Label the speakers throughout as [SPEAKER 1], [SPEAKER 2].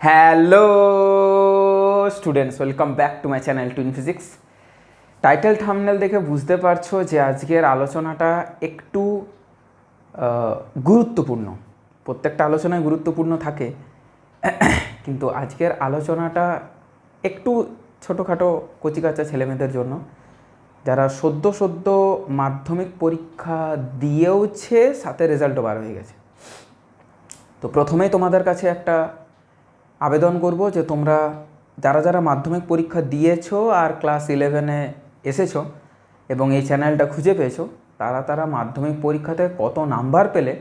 [SPEAKER 1] Hello students welcome back to my channel twin physics title thumbnail দেখে বুঝতে পারছ যে আজকের আলোচনাটা একটু গুরুত্বপূর্ণ। প্রত্যেকটা আলোচনায় গুরুত্বপূর্ণ থাকে। কিন্তু আজকের আলোচনাটা একটু ছোটোখাটো কচিকাচা ছেলেমেয়েদের জন্য। যারা সদ্য সদ্য মাধ্যমিক পরীক্ষা দিয়েওছে, সাথে রেজাল্টও বার হয়ে গেছে। তো প্রথমেই তোমাদের কাছে একটা আবেদন করব যে তোমরা যারা যারা মাধ্যমিক পরীক্ষা দিয়েছ আর ক্লাস ইলেভেনে এসেছ এবং এই চ্যানেলটা খুঁজে পেয়েছ, তারা তারা মাধ্যমিক পরীক্ষাতে কত নাম্বার পেলে,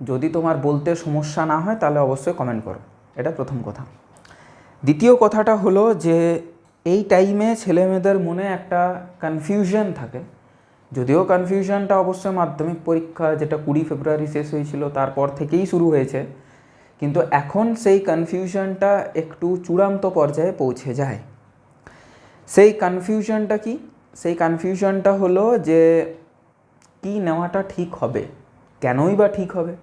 [SPEAKER 1] যদি তোমার বলতে সমস্যা না হয় তাহলে অবশ্যই কমেন্ট করো। এটা প্রথম কথা। দ্বিতীয় কথাটা হলো যে এই টাইমে ছেলেমেয়েদের মনে একটা কনফিউশন থাকে। যদিও কনফিউশনটা অবশ্যই মাধ্যমিক পরীক্ষা যেটা কুড়ি ফেব্রুয়ারি শেষ হয়েছিল, তারপর থেকেই শুরু হয়েছে। কিন্তু এখন সেই কনফিউশনটা একটু চূড়ান্ত পর্যায়ে পৌঁছে যায়। সেই কনফিউশনটা কি? সেই কনফিউশনটা হলো যে কি নেওয়াটা ঠিক হবে? কেনই বা ঠিক হবে?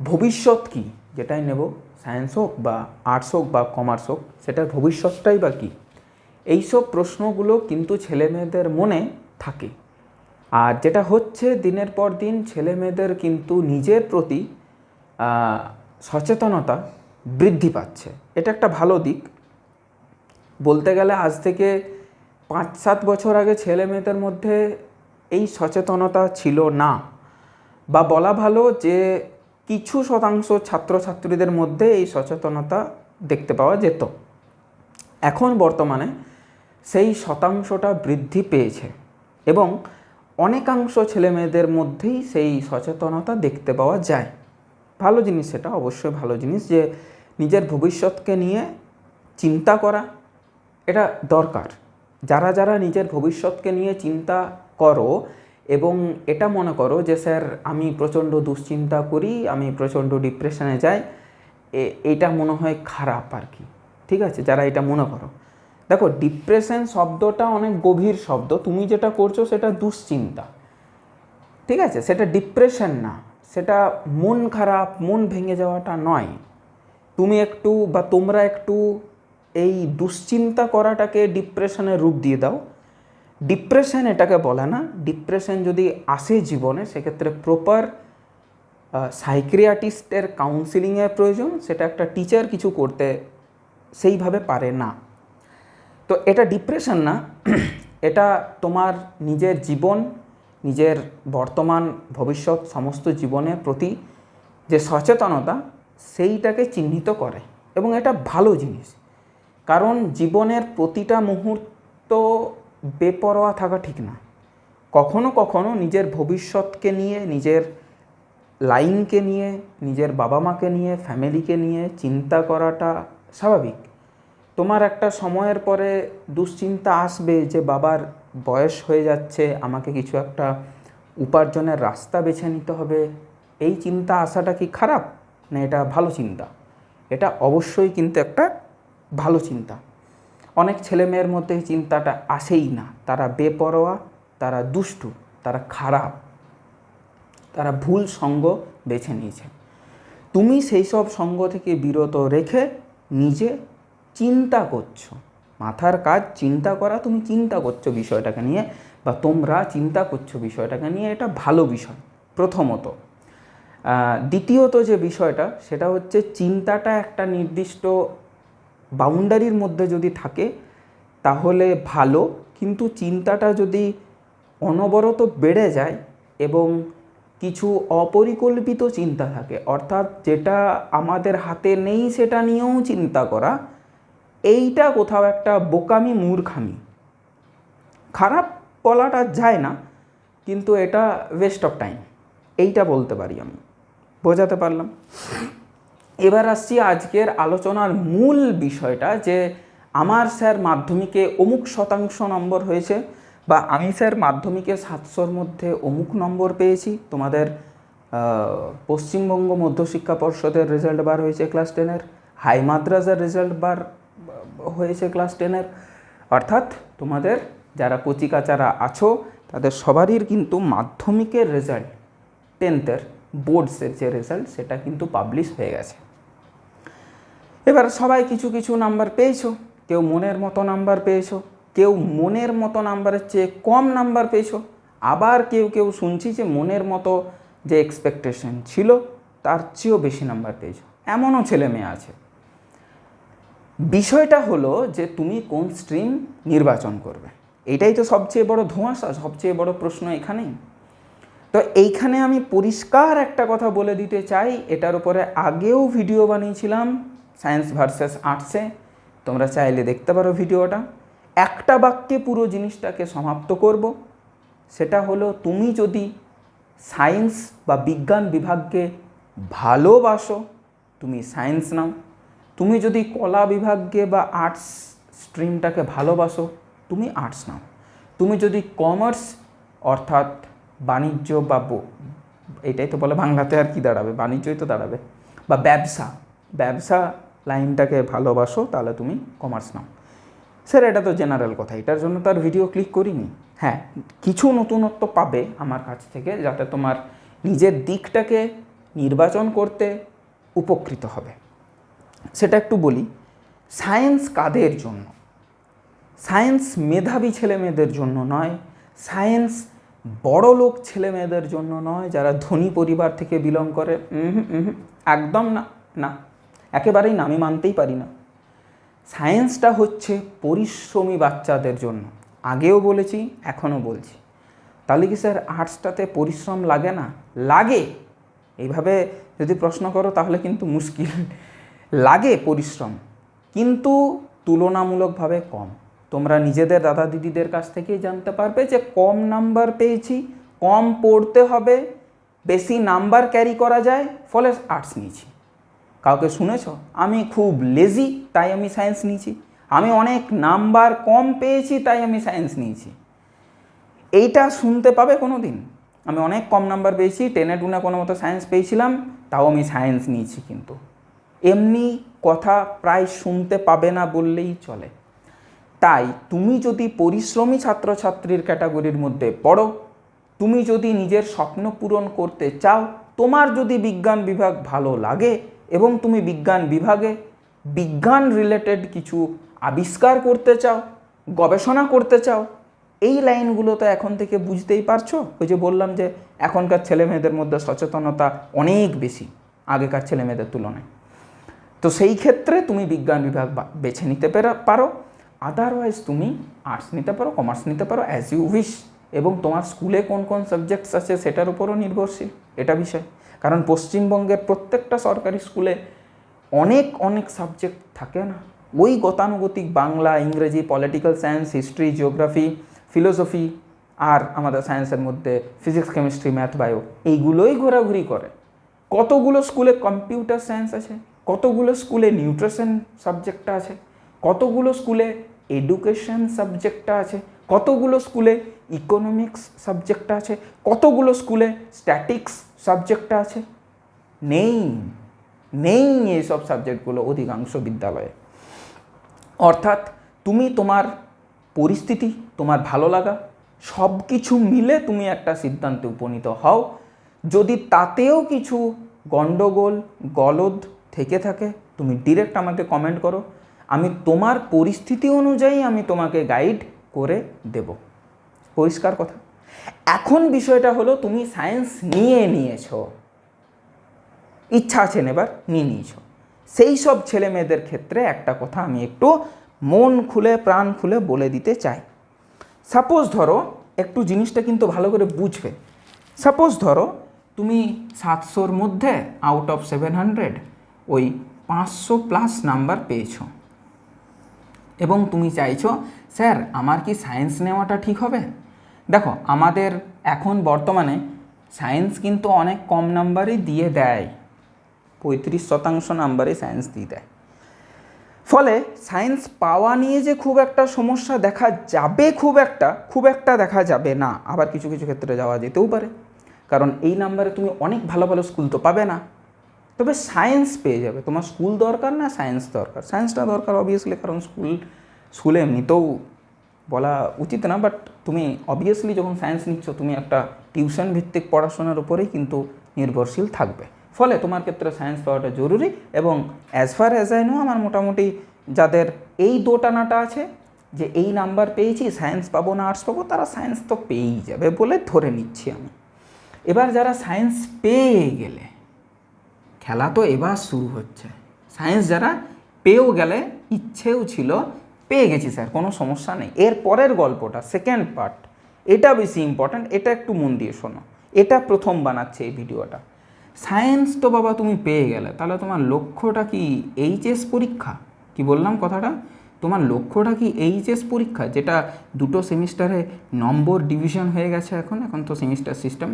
[SPEAKER 1] ভবিষ্যৎ কি? যেটাই নেব সায়েন্স হোক বা আর্টস হোক বা কমার্স হোক, সেটার ভবিষ্যৎটাই বা কী? এইসব প্রশ্নগুলো কিন্তু ছেলেমেয়েদের মনে থাকে। আর যেটা হচ্ছে দিনের পর দিন, ছেলেমেয়েদের কিন্তু নিজের প্রতি সচেতনতা বৃদ্ধি পাচ্ছে। এটা একটা ভালো দিক। বলতে গেলে আজ থেকে পাঁচ সাত বছর আগে ছেলে মেয়েদের মধ্যে এই সচেতনতা ছিল না। বা বলা ভালো যে কিছু শতাংশ ছাত্রছাত্রীদের মধ্যে এই সচেতনতা দেখতে পাওয়া যেত। এখন বর্তমানে সেই শতাংশটা বৃদ্ধি পেয়েছে এবং অনেকাংশ ছেলেমেয়েদের মধ্যেই সেই সচেতনতা দেখতে পাওয়া যায়। ভালো জিনিস সেটা অবশ্যই ভালো জিনিস যে নিজের ভবিষ্যৎকে নিয়ে চিন্তা করা, এটা দরকার। যারা যারা নিজের ভবিষ্যৎকে নিয়ে চিন্তা করো এবং এটা মনে করো যে, স্যার, আমি প্রচণ্ড দুশ্চিন্তা করি, আমি প্রচণ্ড ডিপ্রেশনে যাই। এটা মনে হয় খারাপ আর কি। ঠিক আছে? যারা এটা মনে করো। দেখো, ডিপ্রেশন শব্দটা অনেক গভীর শব্দ। তুমি যেটা করছ সেটা দুশ্চিন্তা। ঠিক আছে? সেটা ডিপ্রেশন না। সেটা মন খারাপ, মন ভেঙে যাওয়াটা নয়। তুমি একটু বা তোমরা একটু এই দুশ্চিন্তা করাটাকে ডিপ্রেশনের রূপ দিয়ে দাও। ডিপ্রেশন এটাকে বলে না ডিপ্রেশন যদি আসে জীবনে, সেক্ষেত্রে প্রপার সাইক্রিয়াটিস্টের কাউন্সিলিংয়ের প্রয়োজন, সেটা একটা টিচার কিছু করতে সেইভাবে পারে না। তো এটা ডিপ্রেশন না, এটা তোমার নিজের জীবন নিজের বর্তমান, ভবিষ্যৎ, সমস্ত জীবনের প্রতি যে সচেতনতা, সেইটাকে চিহ্নিত করে এবং এটা ভালো জিনিস। কারণ জীবনের প্রতিটা মুহূর্ত বেপরোয়া থাকা ঠিক না। কখনো কখনো নিজের ভবিষ্যৎকে নিয়ে, নিজের লাইনকে নিয়ে, নিজের বাবা মাকে নিয়ে, ফ্যামিলিকে নিয়ে চিন্তা করাটা স্বাভাবিক। তোমার একটা সময়ের পরে দুশ্চিন্তা আসবে যে বাবার বয়স হয়ে যাচ্ছে, আমাকে কিছু একটা উপার্জনের রাস্তা বেছে নিতে হবে, এই চিন্তা আসাটা কি খারাপ? না এটা ভালো চিন্তা? এটা অবশ্যই কিন্তু একটা ভালো চিন্তা। অনেক ছেলে মেয়ের মধ্যে এই চিন্তাটা আসেই না। তারা বেপরোয়া, তারা দুষ্টু, তারা খারাপ, তারা ভুল সঙ্গ বেছে নিয়েছে। তুমি সেই সব সঙ্গ থেকে বিরত রেখে নিজে চিন্তা করছ। মাথার কাজ চিন্তা করা, তুমি চিন্তা করছ বিষয়টাকে নিয়ে বা তোমরা চিন্তা করছ বিষয়টাকে নিয়ে, এটা ভালো বিষয়, প্রথমত। দ্বিতীয়ত যে বিষয়টা, সেটা হচ্ছে চিন্তাটা একটা নির্দিষ্ট বাউন্ডারির মধ্যে যদি থাকে, তাহলে ভালো, কিন্তু চিন্তাটা যদি অনবরত বেড়ে যায় এবং কিছু অপরিকল্পিত চিন্তা থাকে, অর্থাৎ যেটা আমাদের হাতে নেই সেটা নিয়েও চিন্তা করা এইটা কোথাও একটা বোকামি, মূর্খামি। খারাপ বলাটা যায় না, কিন্তু এটা ওয়েস্ট অফ টাইম এইটা বলতে পারি আমি। বোঝাতে পারলাম? এবার আসছি আজকের আলোচনার মূল বিষয়টা যে, আমার স্যার মাধ্যমিকে অমুক শতাংশ নম্বর হয়েছে বা আমি স্যার মাধ্যমিকে সাতশোর মধ্যে অমুক নম্বর পেয়েছি। তোমাদের পশ্চিমবঙ্গ মধ্যশিক্ষা পর্ষদের রেজাল্ট বার হয়েছে ক্লাস টেনের হাই মাদ্রাসের রেজাল্ট বার হয়েছে ক্লাস টেনের অর্থাৎ তোমাদের যারা কচিকাচারা আছো, তাদের সবারই কিন্তু মাধ্যমিকের রেজাল্ট টেন্থের বোর্ডসের যে রেজাল্ট সেটা কিন্তু পাবলিশ হয়ে গেছে। এবার সবাই কিছু কিছু নাম্বার পেয়েছ, কেউ মনের মতো নাম্বার পেয়েছ, কেউ মনের মতো নাম্বারের চেয়ে কম নাম্বার পেয়েছ, আবার কেউ কেউ শুনছি যে মনের মতো যে এক্সপেকটেশন ছিল, তার চেয়েও বেশি নাম্বার পেয়েছ। এমনও ছেলে মেয়ে আছে। বিষয়টা হলো যে তুমি কোন স্ট্রিম নির্বাচন করবে। এটাই তো সবচেয়ে বড় ধোঁয়াশা, সবচেয়ে বড় প্রশ্ন এখানেই। তো এইখানে আমি পরিষ্কার একটা কথা বলে দিতে চাই, এটার উপরে আগেও ভিডিও বানিয়েছিলাম সায়েন্স ভার্সেস আর্টসে তোমরা চাইলে দেখতে পারো ভিডিওটা একটা বাক্যে পুরো জিনিসটাকে সমাপ্ত করব। সেটা হলো, তুমি যদি সায়েন্স বা বিজ্ঞান বিভাগকে ভালোবাসো, তুমি সায়েন্স নাও। তুমি যদি কলা বিভাগকে বা আর্টস স্ট্রিমটাকে ভালোবাসো, তুমি আর্টস নাও। তুমি যদি কমার্স অর্থাৎ বাণিজ্য বা এটাই তো বলে বাংলাতে আর কি দাঁড়াবে, বাণিজ্যই তো দাঁড়াবে, বা ব্যবসা ব্যবসা লাইনটাকে ভালোবাসো, তাহলে তুমি কমার্স নাও। স্যার, এটা তো জেনারেল কথা, এটার জন্য তো আর ভিডিও ক্লিক করিনি। হ্যাঁ কিছু নতুনত্ব পাবে আমার কাছ থেকে, যাতে তোমার নিজের দিকটাকে নির্বাচন করতে উপকৃত হবে। সেটা একটু বলি। সায়েন্স কাদের জন্য? সায়েন্স মেধাবী ছেলে মেয়েদের জন্য নয়, সায়েন্স বড় লোক ছেলে মেয়েদের জন্য নয়, যারা ধনী পরিবার থেকে বিলং করে। একদম না না, একেবারেই না, আমি মানতেই পারি না। সায়েন্সটা হচ্ছে পরিশ্রমী বাচ্চাদের জন্য। আগেও বলেছি, এখনও বলছি। তাহলে কি স্যার আর্টসটাতে পরিশ্রম লাগে না? লাগে। এইভাবে যদি প্রশ্ন করো তাহলে কিন্তু মুশকিল। লাগে পরিশ্রম, কিন্তু তুলনামূলকভাবে কম। তোমরা নিজেদের দাদা দিদিদের কাছ থেকেই জানতে পারবে যে কম নাম্বার পেয়েছি, কম পড়তে হবে, বেশি নাম্বার ক্যারি করা যায়, ফলে আর্টস নিয়েছি। কাউকে শুনেছ? আমি খুব লেজি তাই আমি সায়েন্স নিয়েছি। আমি অনেক নাম্বার কম পেয়েছি, তাই আমি সায়েন্স নিয়েছি। এইটা শুনতে পাবে কোনো দিন আমি অনেক কম নাম্বার পেয়েছি, টেনে টুনে কোনো মতো সায়েন্স পেয়েছিলাম, তাও আমি সায়েন্স নিয়েছি কিন্তু। এমনি কথা প্রায় শুনতে পাবে না বললেই চলে। তাই তুমি যদি পরিশ্রমী ছাত্রছাত্রীর ক্যাটাগরির মধ্যে পড়ো, তুমি যদি নিজের স্বপ্ন পূরণ করতে চাও, তোমার যদি বিজ্ঞান বিভাগ ভালো লাগে এবং তুমি বিজ্ঞান বিভাগে বিজ্ঞান রিলেটেড কিছু আবিষ্কার করতে চাও, গবেষণা করতে চাও, এই লাইনগুলো তো এখন থেকে বুঝতেই পারছ? ওই যে বললাম যে, এখনকার ছেলেমেয়েদের মধ্যে সচেতনতা অনেক বেশি, আগেকার ছেলেমেয়েদের তুলনায়। তো সেই ক্ষেত্রে তুমি বিজ্ঞান বিভাগ বেছে নিতে পারো আদারওয়াইজ তুমি আর্টস নিতে পারো কমার্স নিতে পারো অ্যাজ ইউ উইশ এবং তোমার স্কুলে কোন কোন সাবজেক্টস আছে সেটার উপরও নির্ভরশীল। এটা বিষয়। কারণ পশ্চিমবঙ্গের প্রত্যেকটা সরকারি স্কুলে অনেক অনেক সাবজেক্ট থাকে না। ওই গতানুগতিক বাংলা, ইংরেজি political science history geography philosophy আর আমাদের সায়েন্সের মধ্যে ফিজিক্স কেমিস্ট্রি ম্যাথ বায়ো এইগুলোই ঘোরাঘুরি করে। কতগুলো স্কুলে কম্পিউটার সায়েন্স আছে? কতগুলো স্কুলে নিউট্রিশন সাবজেক্টটা আছে? কতগুলো স্কুলে এডুকেশন সাবজেক্টটা আছে? কতগুলো স্কুলে ইকোনমিক্স সাবজেক্টটা আছে? কতগুলো স্কুলে স্ট্যাটিক্স সাবজেক্টটা আছে? নেই। নেই এইসব সাবজেক্টগুলো অধিকাংশ বিদ্যালয়ে। অর্থাৎ তুমি তোমার পরিস্থিতি, তোমার ভালো লাগা সব কিছু মিলে তুমি একটা সিদ্ধান্তে উপনীত হও। যদি তাতেও কিছু গণ্ডগোল, গলদ থেকে থাকে, তুমি ডিরেক্ট আমাকে কমেন্ট করো। আমি তোমার পরিস্থিতি অনুযায়ী আমি তোমাকে গাইড করে দেব। পরিষ্কার কথা? এখন বিষয়টা হলো, তুমি সায়েন্স নিয়ে নিয়েছো। ইচ্ছা আছে নেবার, নিয়ে নিয়েছো। সেই সব ছেলে মেয়েদের ক্ষেত্রে একটা কথা আমি একটু মন খুলে, প্রাণ খুলে বলে দিতে চাই। সাপোজ ধরো, একটু জিনিসটা কিন্তু ভালো করে বুঝবে। সাপোজ ধরো, তুমি সাতশোর মধ্যে আউট অফ সেভেন হান্ড্রেড ওই পাঁচশো প্লাস নাম্বার পেয়েছ। এবং তুমি চাইছো, স্যার, আমার কি সায়েন্স নেওয়াটা ঠিক হবে? দেখো, আমাদের এখন বর্তমানে সায়েন্স কিন্তু অনেক কম নাম্বারই দিয়ে দেয়। পঁয়ত্রিশ শতাংশ নাম্বারে সায়েন্স দিয়ে দেয়। ফলে সায়েন্স পাওয়া নিয়ে যে খুব একটা সমস্যা দেখা যাবে খুব একটা খুব একটা দেখা যাবে না। আবার কিছু কিছু ক্ষেত্রে যাওয়া যেতেও পারে। কারণ এই নাম্বারে তুমি অনেক ভালো ভালো স্কুল তো পাবে না। তবে সায়েন্স পেয়ে যাবে। তোমার স্কুল দরকার না সায়েন্স দরকার। সায়েন্সটা দরকার অবভিয়াসলি কারণ স্কুল স্কুলে এমনিতেও বলা উচিত না বাট তুমি অবভিয়াসলি যখন সায়েন্স নিচ্ছ, তুমি একটা টিউশন ভিত্তিক পড়াশোনার উপরেই কিন্তু নির্ভরশীল থাকবে। ফলে তোমার ক্ষেত্রে সায়েন্স পাওয়াটা জরুরি এবং as far as I know আমার মোটামুটি যাদের এই দোটানাটা আছে, যে এই নাম্বার পেয়েছি সায়েন্স পাবো না আর্টস পাবো, তারা সায়েন্স তো পেয়েই যাবে বলে ধরে নিচ্ছি আমি। এবার যারা সায়েন্স পেয়ে গেলে খেলা তো এবার শুরু হচ্ছে। সায়েন্স যারা পেয়েও গেলে, ইচ্ছেও ছিল, পেয়ে গেছি স্যার, কোনো সমস্যা নেই। এর পরের গল্পটা সেকেন্ড পার্ট এটা বেশি ইম্পর্ট্যান্ট এটা একটু মন দিয়ে শোনো। এটা প্রথম বানাচ্ছে এই ভিডিওটা। সায়েন্স তো বাবা তুমি পেয়ে গেলে, তাহলে তোমার লক্ষ্যটা কি, এইচএস পরীক্ষা? কি বললাম কথাটা? তোমার লক্ষ্যটা কি এইচএস পরীক্ষা? যেটা দুটো সেমিস্টারে নম্বর ডিভিশন হয়ে গেছে এখন এখন তো সেমিস্টার সিস্টেম।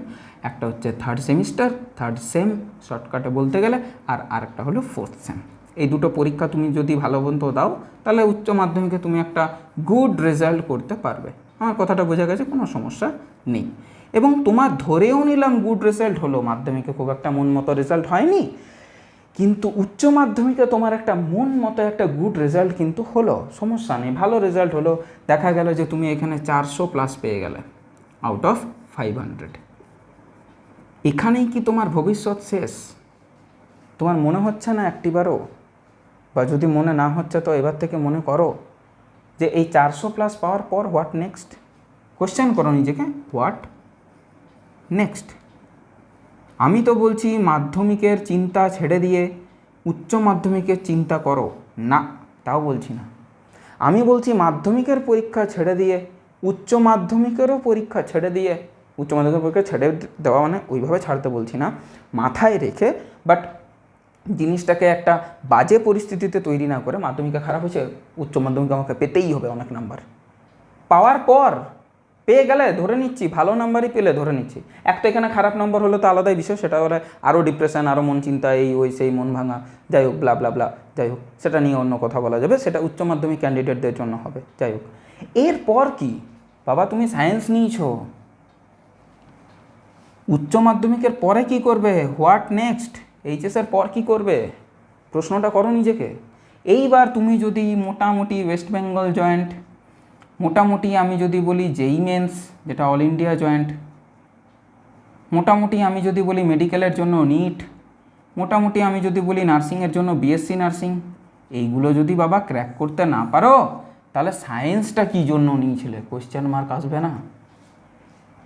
[SPEAKER 1] একটা হচ্ছে থার্ড সেমিস্টার থার্ড সেম শর্টকাটে বলতে গেলে, আর আরেকটা হলো ফোর্থ সেম এই দুটো পরীক্ষা তুমি যদি ভালো মতো দাও, তাহলে উচ্চ মাধ্যমিকে তুমি একটা গুড রেজাল্ট করতে পারবে। আমার কথাটা বোঝা গেছে, কোনো সমস্যা নেই। এবং তোমার ধরেও নিলাম গুড রেজাল্ট হলো, মাধ্যমিকে খুব একটা মন মতো রেজাল্ট হয়নি। কিন্তু উচ্চ মাধ্যমিকে তোমার একটা মন মতো একটা গুড রেজাল্ট কিন্তু হলো, সমস্যা নেই। ভালো রেজাল্ট হলো, দেখা গেল যে তুমি এখানে চারশো প্লাস পেয়ে গেলে আউট অফ ফাইভ হান্ড্রেড এখানেই কি তোমার ভবিষ্যৎ শেষ? তোমার মনে হচ্ছে না একটিবারও বা যদি মনে না হচ্ছে তো এবার থেকে মনে করো যে এই চারশো প্লাস পাওয়ার পর হোয়াট নেক্সট কোশ্চেন করো নিজেকে হোয়াট নেক্সট আমি তো বলছি মাধ্যমিকের চিন্তা ছেড়ে দিয়ে উচ্চ মাধ্যমিকের চিন্তা করো। না, তাও বলছি না। আমি বলছি মাধ্যমিকের পরীক্ষা ছেড়ে দিয়ে, উচ্চ মাধ্যমিকেরও পরীক্ষা ছেড়ে দিয়ে, উচ্চ মাধ্যমিকের পরীক্ষা ছেড়ে দেওয়া মানে ওইভাবে ছাড়তে বলছি না। মাথায় রেখে বাট জিনিসটাকে একটা বাজে পরিস্থিতিতে তৈরি না করে মাধ্যমিকে খারাপ হয়েছে, উচ্চ মাধ্যমিক আমাকে পেতেই হবে অনেক নাম্বার পাওয়ার পর পেয়ে গেলে ধরে নিচ্ছি, ভালো নাম্বারই পেলে ধরে নিচ্ছি। একটা এখানে খারাপ নম্বর হলো তো আলাদাই বিষয়, সেটা হলে আরও ডিপ্রেশন আরও মন চিন্তা, এই, ওই, সেই, মন ভাঙা, যাই হোক ব্লা ব্লা ব্লা যাই হোক, সেটা নিয়ে অন্য কথা বলা যাবে, সেটা উচ্চ মাধ্যমিক ক্যান্ডিডেটদের জন্য হবে, যাই হোক। এরপর কি? বাবা, তুমি সায়েন্স নিয়েছো। উচ্চ মাধ্যমিকের পরে কি করবে? হোয়াট নেক্সট এইচএসের পর কি করবে? প্রশ্নটা করো নিজেকে। এইবার তুমি যদি মোটামুটি ওয়েস্ট বেঙ্গল জয়েন্ট মোটামুটি আমি যদি বলি জেই মেন্স, যেটা অল ইন্ডিয়া জয়েন্ট মোটামুটি আমি যদি বলি মেডিকেলের জন্য নিট মোটামুটি আমি যদি বলি নার্সিংয়ের জন্য বিএসসি নার্সিং এইগুলো যদি বাবা ক্র্যাক করতে না পারো, তাহলে সায়েন্সটা কী জন্য নিয়েছিলে কোয়েশ্চেন মার্ক আসবে না।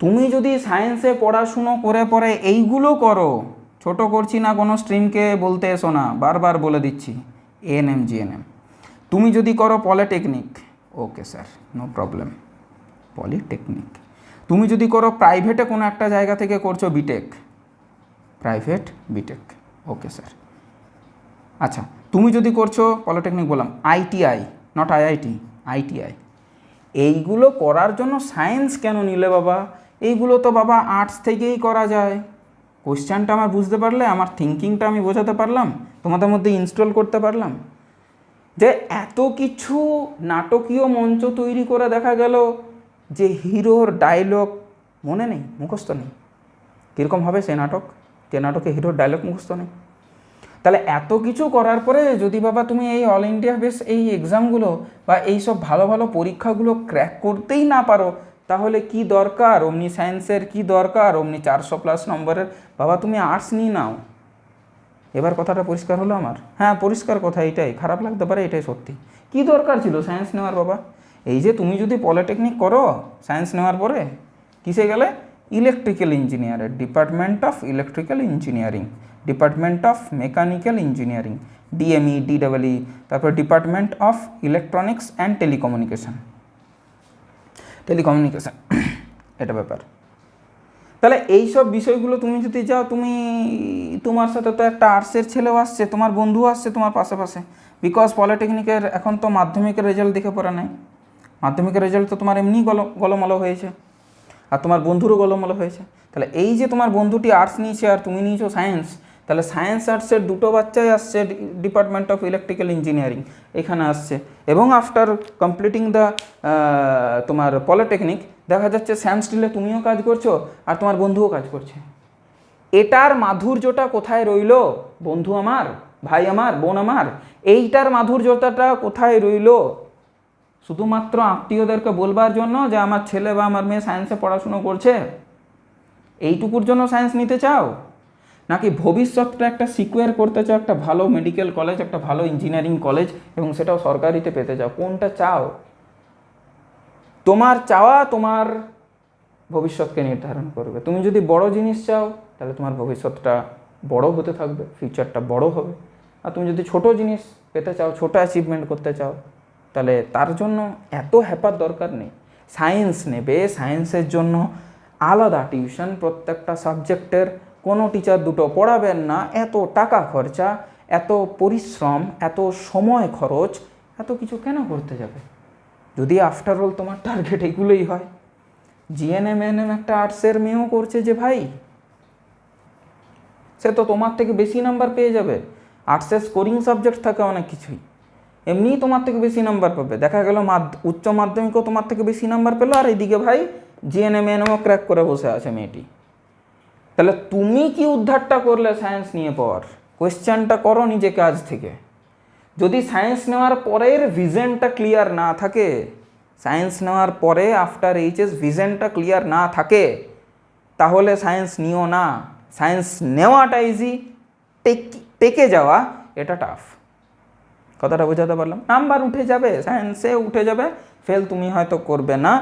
[SPEAKER 1] তুমি যদি সায়েন্সে পড়াশুনো করে পরে এইগুলো করো, ছোট করছি না কোনো স্ট্রিমকে বলতে এসো না, বারবার বলে দিচ্ছি এএনএম জিএনএম তুমি যদি করো polytechnic okay sir no problem polytechnic তুমি যদি করো প্রাইভেটে কোনো একটা জায়গা থেকে করছ BTech private BTech okay sir আচ্ছা তুমি যদি করছ পলিটেকনিক বললাম আইটিআই নট আইআইটি আইটিআই এইগুলো করার জন্য সায়েন্স কেন নিলে বাবা? এইগুলো তো বাবা আর্টস থেকেই করা যায়। কোশ্চেনটা আমার বুঝতে পারলে, আমার থিঙ্কিংটা আমি বোঝাতে পারলাম, তোমাদের মধ্যে ইনস্টল করতে পারলাম। যে এত কিছু নাটকীয় মঞ্চ তৈরি করে দেখা গেল যে হিরোর ডায়লগ মনে নেই, মুখস্থ নেই। কীরকম হবে সেই নাটক? যে নাটকে হিরোর ডায়লগ মুখস্থ নেই। তাহলে এত কিছু করার পরে যদি বাবা তুমি এই অল ইন্ডিয়া বেস এই এক্সামগুলো বা এই সব ভালো ভালো পরীক্ষাগুলো ক্র্যাক করতেই না পারো, তাহলে কি দরকার? অমনি সায়েন্সের কি দরকার? অমনি চারশো প্লাস নম্বরের বাবা তুমি আর্টস নিয়ে নাও। এবার কথাটা পরিষ্কার হলো আমার? হ্যাঁ পরিষ্কার কথা এটাই। খারাপ লাগতে পারে, এটাই সত্যি। কি দরকার ছিল সায়েন্স নেওয়ার বাবা? এই যে তুমি যদি পলিটেকনিক করো সায়েন্স নেওয়ার পরে কিসে গেলে? ইলেকট্রিক্যাল ইঞ্জিনিয়ারের department of electrical engineering department of mechanical engineering DME ডিডাবলই তারপর department of electronics and telecommunication telecommunication এটা ব্যাপার। তাহলে এই সব বিষয়গুলো তুমি যদি যাও, তুমি, তোমার সাথে তো একটা আর্টসের ছেলেও আসছে, তোমার বন্ধু আসছে তোমার পাশাপাশি। বিকজ পলিটেকনিকের এখন তো মাধ্যমিকের রেজাল্ট দেখে পড়া নাই। মাধ্যমিকের রেজাল্ট তো তোমার এমনি গল, গলমলো হয়েছে। আর তোমার বন্ধুরও গলমলো হয়েছে। তাহলে এই যে তোমার বন্ধুটি আর্টস নিয়েছে আর তুমি নিয়েছো সায়েন্স তাহলে সায়েন্স আর্টসের দুটো বাচ্চাই আসছে ডিপার্টমেন্ট অফ ইলেকট্রিক্যাল ইঞ্জিনিয়ারিং এখানে আসছে। এবং আফটার কমপ্লিটিং দ্য তোমার পলিটেকনিক দেখা যাচ্ছে স্যাম স্টিলে তুমিও কাজ করছ আর তোমার বন্ধুও কাজ করছে। এটার মাধুর্যটা কোথায় রইল? বন্ধু আমার, ভাই আমার, বোন আমার, এইটার মাধুর্যতাটা কোথায় রইল? শুধুমাত্র আত্মীয়দেরকে বলবার জন্য যে আমার ছেলে বা আমার মেয়ে সায়েন্সে পড়াশুনো করছে? এইটুকুর জন্য সায়েন্স নিতে চাও? নাকি ভবিষ্যৎটা একটা সিকুয়ার করতে চাও, একটা ভালো মেডিকেল কলেজ একটা ভালো ইঞ্জিনিয়ারিং কলেজ এবং সেটাও সরকারিতে পেতে চাও, কোনটা চাও? তোমার চাওয়া তোমার ভবিষ্যৎকে নির্ধারণ করবে। তুমি যদি বড় জিনিস চাও, তাহলে তোমার ভবিষ্যৎটা বড় হতে থাকবে ফিউচারটা বড় হবে। আর তুমি যদি ছোট জিনিস পেতে চাও, ছোট অ্যাচিভমেন্ট করতে চাও, তাহলে তার জন্য এত হ্যাপার দরকার নেই। সায়েন্স নেবে সায়েন্সের জন্য আলাদা টিউশন প্রত্যেকটা সাবজেক্টের কোনো টিচার দুটো পড়াবেন না, এত টাকা খরচা, এত পরিশ্রম, এত সময় খরচ, এত কিছু কেন করতে যাবে? যদি আফটার অল তোমার টার্গেট এগুলোই হয়। জিএনএম এনএম একটা আর্টসের মেয়েও করছে যে ভাই, সে তো তোমার থেকে বেশি নাম্বার পেয়ে যাবে। আর্টসের স্কোরিং সাবজেক্ট থাকে অনেক কিছুই। এমনিই তোমার থেকে বেশি নাম্বার পাবে। দেখা গেল উচ্চ মাধ্যমিকও তোমার থেকে বেশি নাম্বার পেল, আর এদিকে ভাই জিএনএম এনএমও ক্র্যাক করে বসে আছে মেয়েটি। তাহলে তুমি কি উদ্ধারটা করলে সায়েন্স নিয়ে পর কোয়েশ্চেনটা করো নিজেকে আজ থেকে। যদি সায়েন্স নেওয়ার পরের ভিজনটা ক্লিয়ার না থাকে সায়েন্স নেওয়ার পরে আফটার এইচএস ভিজনটা ক্লিয়ার না থাকে, তাহলে সায়েন্স নিও না। সায়েন্স নেওয়াটা ইজি টেক যাওয়া, এটা টাফ কথাটা বোঝাতে পারলাম? নাম্বার উঠে যাবে সায়েন্সে উঠে যাবে ফেল তুমি হয়তো করবে না।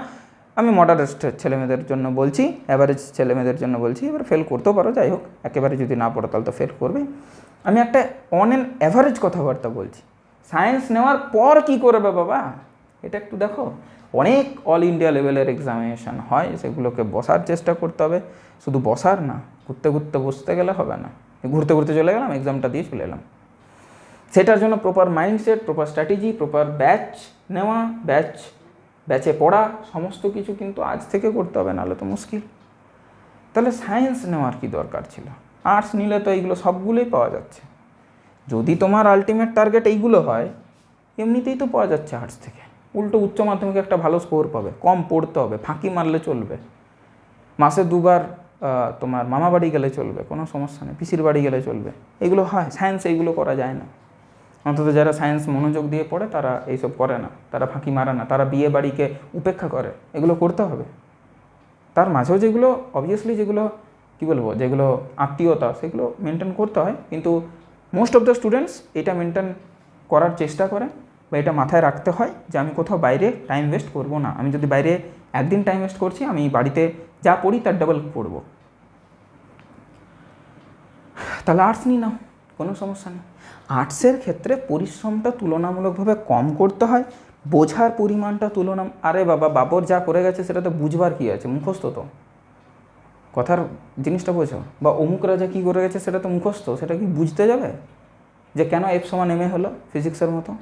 [SPEAKER 1] আমি মডারেস্ট ছেলেমেয়েদের জন্য বলছি অ্যাভারেজ ছেলেমেয়েদের জন্য বলছি, এবার ফেল করতেও পারো, যাই হোক, একেবারে যদি না পড়ো তাহলে তো ফেল করবে। আমি একটা অন অ্যান অ্যাভারেজ কথাবার্তা বলছি। সায়েন্স নেওয়ার পর কি করবে বাবা? এটা একটু দেখো। অনেক অল ইন্ডিয়া লেভেলের এক্সামিনেশান হয়, সেগুলোকে বসার চেষ্টা করতে হবে। শুধু বসার না, ঘুরতে ঘুরতে বসতে গেলে হবে না। ঘুরতে ঘুরতে চলে গেলাম এক্সামটা দিয়ে চলে এলাম। সেটার জন্য proper mindset proper strategy proper batch নেওয়া ব্যাচ ব্যাচে পড়া, সমস্ত কিছু কিন্তু আজ থেকে করতে হবে, নাহলে তো মুশকিল। তাহলে সায়েন্স নেওয়ার কি দরকার ছিল? আর্টস নিলে তো এইগুলো সবগুলোই পাওয়া যাচ্ছে। যদি তোমার আলটিমেট টার্গেট এইগুলো হয়, এমনিতেই তো পাওয়া যাচ্ছে আর্টস থেকে। উল্টো উচ্চ মাধ্যমিকে একটা ভালো স্কোর পাবে, কম পড়তে হবে, ফাঁকি মারলে চলবে। মাসে দুবার তোমার মামা বাড়ি গেলে চলবে, কোনো সমস্যা নেই, পিসির বাড়ি গেলে চলবে। এগুলো হয় সায়েন্স এইগুলো করা যায় না। অন্তত যারা সায়েন্স মনোযোগ দিয়ে পড়ে তারা এইসব করে না, তারা ফাঁকি মারে না, তারা বিয়ে বাড়িকে উপেক্ষা করে, এগুলো করতে হবে। তার মাঝেও যেগুলো অবভিয়াসলি যেগুলো, কী বলব, যেগুলো আত্মীয়তা, সেগুলো মেনটেন করতে হয়, কিন্তু মোস্ট অফ দ্য স্টুডেন্টস এটা মেনটেন করার চেষ্টা করে বা এটা মাথায় রাখতে হয় যে আমি কোথাও বাইরে টাইম ওয়েস্ট করব না। আমি যদি বাইরে একদিন টাইম ওয়েস্ট করছি, আমি বাড়িতে যা পড়ি তার ডাবল পড়ব। তাহলে আর্টস নিই নাও, কোনো সমস্যা নেই। আর্টসের ক্ষেত্রে পরিশ্রমটা তুলনামূলকভাবে কম করতে হয়, বোঝার পরিমাণটা তুলনা আরে বাবা, বাবর যা করে গেছে সেটা তো বুঝবার কী আছে? মুখস্থ তো। কথার জিনিসটা বোঝো। বা অমুক রাজা কী করে গেছে সেটা তো মুখস্থ। সেটা কি বুঝতে যাবে? যে কেন এফ সমান এম এ হলো ফিজিক্সের মতো?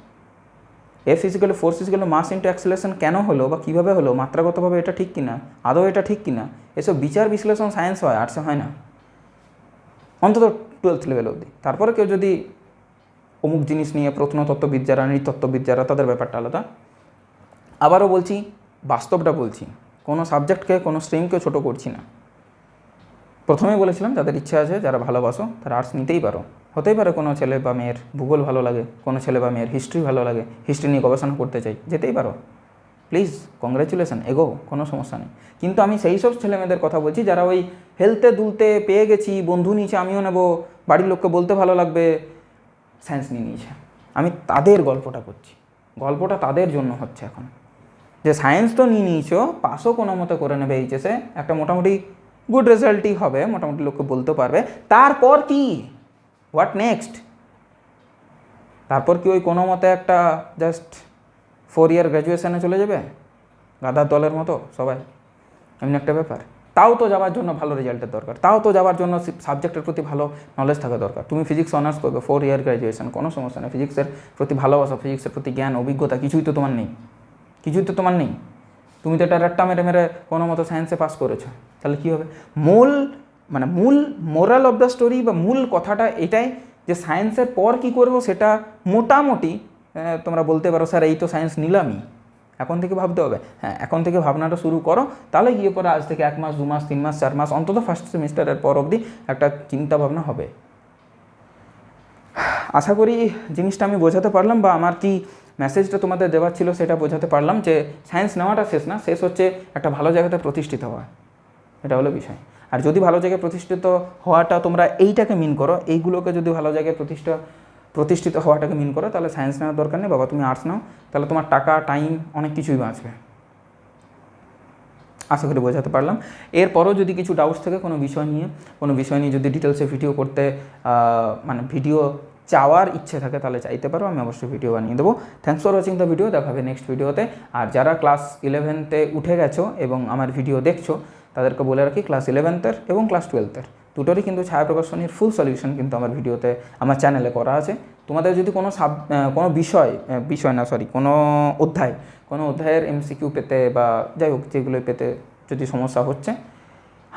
[SPEAKER 1] F physical force physical mass into acceleration কেন হলো বা কীভাবে হলো? মাত্রাগতভাবে এটা ঠিক কিনা? আদৌ এটা ঠিক কিনা? এসব বিচার, বিশ্লেষণ সায়েন্স হয় আর্টসে হয় না। অন্তত টুয়েলথ লেভেল অবধি। তারপরে কেউ যদি অমুক জিনিস নিয়ে প্রত্নতত্ত্ববিদ যারা নৃতত্ত্ববিদ যারা তাদের ব্যাপারটা আলাদা। আবারও বলছি, বাস্তবটা বলছি। কোনো সাবজেক্টকে, কোনো স্ট্রিমকে ছোট করছি না। প্রথমেই বলেছিলাম, যাদের ইচ্ছা আছে, যারা ভালোবাসো, তারা আর্টস নিতেই পারো। হতেই পারে কোনো ছেলে বা মেয়ের ভূগোল ভালো লাগে, কোনো ছেলে বা মেয়ের হিস্ট্রি ভালো লাগে হিস্ট্রি নিয়ে গবেষণা করতে চাই, যেতেই পারো। প্লিজ কংগ্রেচুলেশন এগো কোনো সমস্যা নেই। কিন্তু আমি সেই সব ছেলে মেয়েদের কথা বলছি, যারা ওই হেলতে দুলতে পেয়ে গেছি, বন্ধু নিয়েছে আমিও নেব, বাড়ির লোককে বলতে ভালো লাগবে সায়েন্স নিয়ে নিয়েছে। আমি তাদের গল্পটা করছি। গল্পটা তাদের জন্য হচ্ছে এখন। যে সায়েন্স তো নিয়ে নিয়েছো পাসও কোনো মতো করে নেবে এইচএসে। একটা মোটামুটি গুড রেজাল্টই হবে, মোটামুটি লোককে বলতে পারবে। তারপর কি? হোয়াট নেক্সট তারপর কি ওই কোনো মতে একটা জাস্ট ফোর ইয়ার গ্র্যাজুয়েশানে চলে যাবে? গাদার দলের মতো সবাই। এমনি একটা ব্যাপার। তাও তো যাওয়ার জন্য ভালো রেজাল্টের দরকার। তাও তো যাওয়ার জন্য সাবজেক্টের প্রতি ভালো নলেজ থাকা দরকার। তুমি ফিজিক্স অনার্স করবে ফোর ইয়ার গ্র্যাজুয়েশন কোনো সমস্যা নেই। ফিজিক্সের প্রতি ভালোবাসা ফিজিক্সের প্রতি জ্ঞান, অভিজ্ঞতা কিছুই তো তোমার নেই। কিছুই তো তোমার নেই। তুমি তো এটা রাট্টা মেরে মেরে কোনো মতো সায়েন্সে পাস করেছ। তাহলে কী হবে? মূল মানে মূল মোরাল অফ দ্য স্টোরি বা মূল কথাটা এটাই যে সায়েন্সের পর কি করব সেটা মোটামুটি তোমরা বলতে পারো, স্যার, এই তো সায়েন্স নিলামই। এখন থেকে ভাবতে হবে। হ্যাঁ এখন থেকে ভাবনাটা শুরু করো। তাহলে গিয়ে পরে আজ থেকে এক মাস, দু মাস, তিন মাস, চার মাস, অন্তত ফার্স্ট সেমিস্টারের পর অবধি একটা চিন্তা ভাবনা হবে। আশা করি জিনিসটা আমি বোঝাতে পারলাম বা আমার কি মেসেজটা তোমাদের দেওয়ার ছিল সেটা বোঝাতে পারলাম যে সায়েন্স নেওয়াটা শেষ না, শেষ হচ্ছে একটা ভালো জায়গাতে প্রতিষ্ঠিত হওয়া। এটা হলো বিষয়। আর যদি ভালো জায়গায় প্রতিষ্ঠিত হওয়াটা তোমরা এইটাকে মিন করো, এইগুলোকে যদি ভালো জায়গায় প্রতিষ্ঠা প্রতিষ্ঠিত হওয়াটাকে মিন করো, তাহলে সায়েন্স নেওয়ার দরকার নেই। বাবা, তুমি আর্টস নাও, তাহলে তোমার টাকা টাইম অনেক কিছুই বাঁচবে। আশা করি বোঝাতে পারলাম। এরপরও যদি কিছু ডাউটস থাকে কোনো বিষয় নিয়ে, কোনো বিষয় নিয়ে যদি ডিটেলসে ভিডিও করতে মানে ভিডিও চাওয়ার ইচ্ছে থাকে, তাহলে চাইতে পারো, আমি অবশ্যই ভিডিও বানিয়ে দেবো। Thanks for watching the video দেখাবে নেক্সট ভিডিওতে আর যারা ক্লাস ইলেভেনতে উঠে গেছো এবং আমার ভিডিও দেখছ, তাদেরকে বলে রাখি ক্লাস ইলেভেন্থের এবং ক্লাস টুয়েলথের দুটোরই কিন্তু ছায়া প্রকাশনীর ফুল সলিউশন কিন্তু আমার ভিডিওতে আমার চ্যানেলে করা আছে। তোমাদের যদি কোনো সাব কোনো বিষয় বিষয় না সরি কোনো অধ্যায়, কোনো অধ্যায়ের এমসিকিউ পেতে বা যাই হোক যেগুলো পেতে যদি সমস্যা হচ্ছে,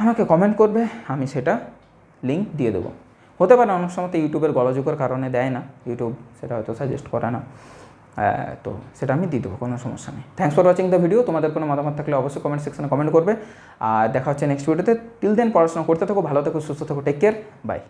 [SPEAKER 1] আমাকে কমেন্ট করবে, আমি সেটা লিঙ্ক দিয়ে দেবো। হতে পারে অনেক সময় তো ইউটিউবের গলযোগের কারণে দেয় না, ইউটিউব সেটা হয়তো সাজেস্ট করে না। তো সেটা আমি দিয়ে দেবো, কোনো সমস্যা নেই। Thanks for watching the video তোমাদের কোনো মতামত থাকলে অবশ্যই কমেন্ট সেকশনে কমেন্ট করবে। আর দেখা হচ্ছে নেক্সট ভিডিওতে টিল দেন পড়াশোনা করতে থাকো, ভালো থাকো, সুস্থ থাকো টেক কেয়ার বাই